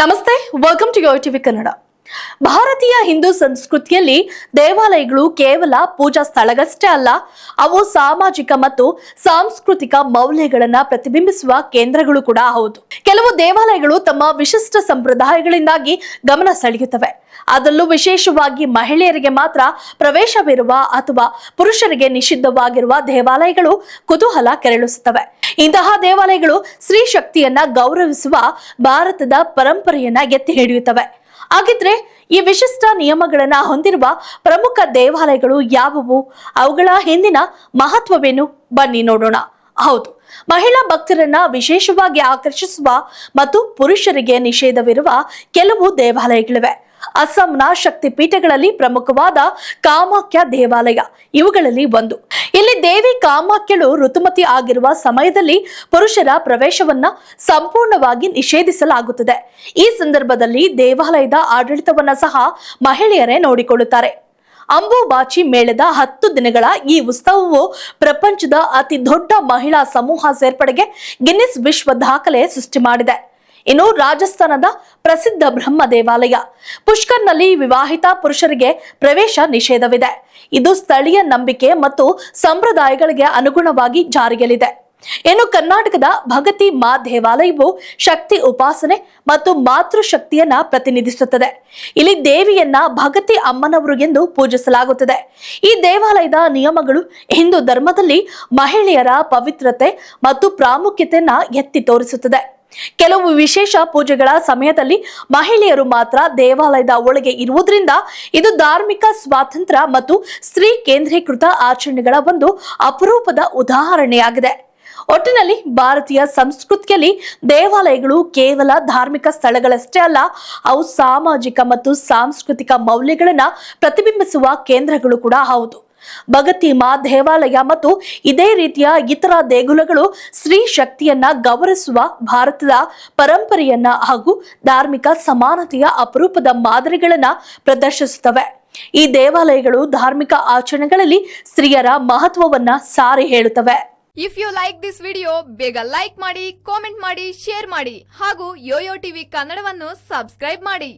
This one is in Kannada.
ನಮಸ್ತೆ ವೆಲ್ಕಮ್ ಟು ಟಿವಿ ಕನ್ನಡ ಭಾರತೀಯ ಹಿಂದೂ ಸಂಸ್ಕೃತಿಯಲ್ಲಿ ದೇವಾಲಯಗಳು ಕೇವಲ ಪೂಜಾ ಸ್ಥಳಗಷ್ಟೇ ಅಲ್ಲ, ಅವು ಸಾಮಾಜಿಕ ಮತ್ತು ಸಾಂಸ್ಕೃತಿಕ ಮೌಲ್ಯಗಳನ್ನ ಪ್ರತಿಬಿಂಬಿಸುವ ಕೇಂದ್ರಗಳು ಕೂಡ ಹೌದು. ಕೆಲವು ದೇವಾಲಯಗಳು ತಮ್ಮ ವಿಶಿಷ್ಟ ಸಂಪ್ರದಾಯಗಳಿಂದಾಗಿ ಗಮನ ಸೆಳೆಯುತ್ತವೆ. ಅದರಲ್ಲೂ ವಿಶೇಷವಾಗಿ ಮಹಿಳೆಯರಿಗೆ ಮಾತ್ರ ಪ್ರವೇಶವಿರುವ ಅಥವಾ ಪುರುಷರಿಗೆ ನಿಷಿದ್ಧವಾಗಿರುವ ದೇವಾಲಯಗಳು ಕುತೂಹಲ ಕೆರಳಿಸುತ್ತವೆ. ಇಂತಹ ದೇವಾಲಯಗಳು ಸ್ತ್ರೀ ಶಕ್ತಿಯನ್ನ ಗೌರವಿಸುವ ಭಾರತದ ಪರಂಪರೆಯನ್ನ ಎತ್ತಿ ಹಿಡಿಯುತ್ತವೆ. ಹಾಗಿದ್ರೆ ಈ ವಿಶಿಷ್ಟ ನಿಯಮಗಳನ್ನ ಹೊಂದಿರುವ ಪ್ರಮುಖ ದೇವಾಲಯಗಳು ಯಾವುವು? ಅವುಗಳ ಹಿಂದಿನ ಮಹತ್ವವೇನು? ಬನ್ನಿ ನೋಡೋಣ. ಹೌದು, ಮಹಿಳಾ ಭಕ್ತರನ್ನ ವಿಶೇಷವಾಗಿ ಆಕರ್ಷಿಸುವ ಮತ್ತು ಪುರುಷರಿಗೆ ನಿಷೇಧವಿರುವ ಕೆಲವು ದೇವಾಲಯಗಳಿವೆ. ಅಸ್ಸಾಂನ ಶಕ್ತಿ ಪೀಠಗಳಲ್ಲಿ ಪ್ರಮುಖವಾದ ಕಾಮಾಖ್ಯ ದೇವಾಲಯ, ಇವುಗಳಲ್ಲಿ ಒಂದು. ಇಲ್ಲಿ ದೇವಿ ಕಾಮಾಖ್ಯಳು ಋತುಮತಿ ಆಗಿರುವ ಸಮಯದಲ್ಲಿ ಪುರುಷರ ಪ್ರವೇಶವನ್ನ ಸಂಪೂರ್ಣವಾಗಿ ನಿಷೇಧಿಸಲಾಗುತ್ತದೆ. ಈ ಸಂದರ್ಭದಲ್ಲಿ ದೇವಾಲಯದ ಆಡಳಿತವನ್ನ ಸಹ ಮಹಿಳೆಯರೇ ನೋಡಿಕೊಳ್ಳುತ್ತಾರೆ. ಅಂಬುಬಾಚಿ ಮೇಳದ ಹತ್ತು ದಿನಗಳ ಈ ಉತ್ಸವವು ಪ್ರಪಂಚದ ಅತಿ ದೊಡ್ಡ ಮಹಿಳಾ ಸಮೂಹ ಸೇರ್ಪಡೆಗೆ ಗಿನ್ನಿಸ್ ವಿಶ್ವ ದಾಖಲೆ ಸೃಷ್ಟಿ ಮಾಡಿದೆ. ಇನ್ನು ರಾಜಸ್ಥಾನದ ಪ್ರಸಿದ್ಧ ಬ್ರಹ್ಮ ದೇವಾಲಯ. ಪುಷ್ಕರ್ನಲ್ಲಿ ವಿವಾಹಿತ ಪುರುಷರಿಗೆ ಪ್ರವೇಶ ನಿಷೇಧವಿದೆ. ಇದು ಸ್ಥಳೀಯ ನಂಬಿಕೆ ಮತ್ತು ಸಂಪ್ರದಾಯಗಳಿಗೆ ಅನುಗುಣವಾಗಿ ಜಾರಿಯಲ್ಲಿದೆ. ಇನ್ನು ಕರ್ನಾಟಕದ ಭಗತಿ ಮಾ ದೇವಾಲಯವು ಶಕ್ತಿ ಉಪಾಸನೆ ಮತ್ತು ಮಾತೃಶಕ್ತಿಯನ್ನ ಪ್ರತಿನಿಧಿಸುತ್ತದೆ. ಇಲ್ಲಿ ದೇವಿಯನ್ನ ಭಗತಿ ಅಮ್ಮನವರು ಎಂದು ಪೂಜಿಸಲಾಗುತ್ತದೆ. ಈ ದೇವಾಲಯದ ನಿಯಮಗಳು ಹಿಂದೂ ಧರ್ಮದಲ್ಲಿ ಮಹಿಳೆಯರ ಪವಿತ್ರತೆ ಮತ್ತು ಪ್ರಾಮುಖ್ಯತೆಯನ್ನ ಎತ್ತಿ ತೋರಿಸುತ್ತದೆ. ಕೆಲವು ವಿಶೇಷ ಪೂಜೆಗಳ ಸಮಯದಲ್ಲಿ ಮಹಿಳೆಯರು ಮಾತ್ರ ದೇವಾಲಯದ ಒಳಗೆ ಇರುವುದರಿಂದ ಇದು ಧಾರ್ಮಿಕ ಸ್ವಾತಂತ್ರ್ಯ ಮತ್ತು ಸ್ತ್ರೀ ಕೇಂದ್ರೀಕೃತ ಆಚರಣೆಗಳ ಒಂದು ಅಪರೂಪದ ಉದಾಹರಣೆಯಾಗಿದೆ. ಒಟ್ಟಿನಲ್ಲಿ ಭಾರತೀಯ ಸಂಸ್ಕೃತಿಯಲ್ಲಿ ದೇವಾಲಯಗಳು ಕೇವಲ ಧಾರ್ಮಿಕ ಸ್ಥಳಗಳಷ್ಟೇ ಅಲ್ಲ, ಅವು ಸಾಮಾಜಿಕ ಮತ್ತು ಸಾಂಸ್ಕೃತಿಕ ಮೌಲ್ಯಗಳನ್ನ ಪ್ರತಿಬಿಂಬಿಸುವ ಕೇಂದ್ರಗಳು ಕೂಡ ಹೌದು. ಭಗತಿ ಮಾ ದೇವಾಲಯ ಮತ್ತು ಇದೇ ರೀತಿಯ ಇತರ ದೇಗುಲಗಳು ಸ್ತ್ರೀ ಶಕ್ತಿಯನ್ನ ಗೌರವಿಸುವ ಭಾರತದ ಪರಂಪರೆಯನ್ನ ಹಾಗೂ ಧಾರ್ಮಿಕ ಸಮಾನತೆಯ ಅಪರೂಪದ ಮಾದರಿಗಳನ್ನ ಪ್ರದರ್ಶಿಸುತ್ತವೆ. ಈ ದೇವಾಲಯಗಳು ಧಾರ್ಮಿಕ ಆಚರಣೆಗಳಲ್ಲಿ ಸ್ತ್ರೀಯರ ಮಹತ್ವವನ್ನ ಸಾರಿ ಹೇಳುತ್ತವೆ. If you like this video ಬೇಗ ಲೈಕ್ ಮಾಡಿ ಕಾಮೆಂಟ್ ಮಾಡಿ ಶೇರ್ ಮಾಡಿ ಹಾಗೂ ಯೋಯೋ ಟಿವಿ ಕನ್ನಡವನ್ನು ಸಬ್ಸ್ಕ್ರೈಬ್ ಮಾಡಿ.